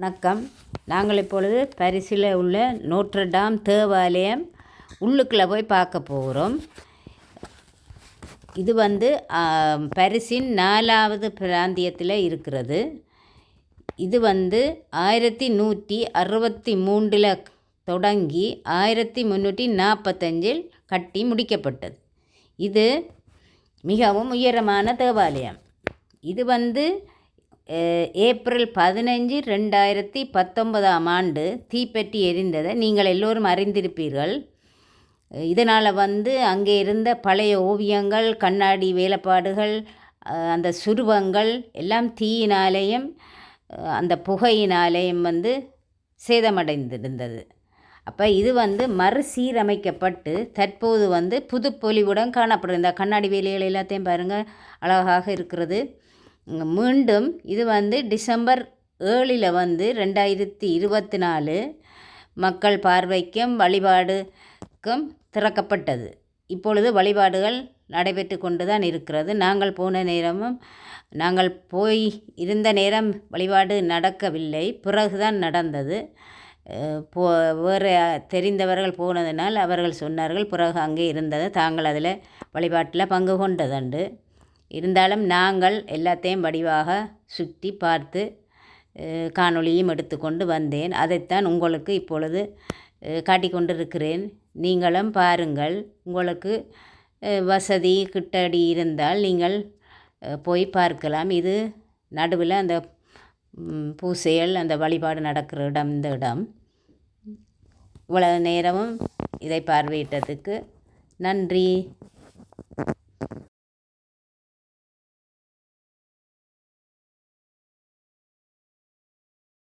வணக்கம். நாங்கள் இப்பொழுது பரிசில் உள்ள நோட்ரடாம் தேவாலயம் உள்ளுக்குள்ளே போய் பார்க்க போகிறோம். இது வந்து பரிசின் நாலாவது பிராந்தியத்தில் இருக்கிறது. இது வந்து ஆயிரத்தி நூற்றி அறுபத்தி மூன்றில் தொடங்கி ஆயிரத்தி முந்நூற்றி நாற்பத்தஞ்சில் கட்டி முடிக்கப்பட்டது. இது மிகவும் உயரமான தேவாலயம். இது வந்து ஏப்ரல் பதினஞ்சு ரெண்டாயிரத்தி பத்தொன்பதாம் ஆண்டு தீப்பெட்டி எரிந்ததை நீங்கள் எல்லோரும் அறிந்திருப்பீர்கள். இதனால் வந்து அங்கே இருந்த பழைய ஓவியங்கள் கண்ணாடி வேலைப்பாடுகள் அந்த சுருவங்கள் எல்லாம் தீயினாலேயும் அந்த புகையினாலேயும் வந்து சேதமடைந்திருந்தது. அப்போ இது வந்து மறுசீரமைக்கப்பட்டு தற்போது வந்து புதுப்பொலிவுடன் காணப்படுது. இந்த கண்ணாடி வேலைகள் எல்லாத்தையும் பாருங்கள் அழகாக இருக்கிறது. மீண்டும் இது வந்து டிசம்பர் ஏழில் வந்து ரெண்டாயிரத்தி இருபத்தி நாலு மக்கள் பார்வைக்கும் வழிபாடுக்கும் திறக்கப்பட்டது. இப்பொழுது வழிபாடுகள் நடைபெற்று கொண்டு தான் இருக்கிறது. நாங்கள் போன நேரமும் நாங்கள் போய் இருந்த நேரம் வழிபாடு நடக்கவில்லை. பிறகுதான் நடந்தது. போ வேறு தெரிந்தவர்கள் போனதினால் அவர்கள் சொன்னார்கள் பிறகு அங்கே இருந்தது. தாங்கள் அதில் வழிபாட்டில் பங்கு கொண்டதுண்டு. இருந்தாலும் நாங்கள் எல்லாத்தையும் வடிவாக சுற்றி பார்த்து காணொளியும் எடுத்துக்கொண்டு வந்தேன். அதைத்தான் உங்களுக்கு இப்பொழுது காட்டிக்கொண்டிருக்கிறேன். நீங்களும் பாருங்கள். உங்களுக்கு வசதி கிட்டடி இருந்தால் நீங்கள் போய் பார்க்கலாம். இது நடுவில் அந்த பூசையல் பூசைகள் அந்த வழிபாடு நடக்கிற இடம் இந்த இடம். இவ்வளவு நேரமும் இதை பார்வையிட்டதுக்கு நன்றி.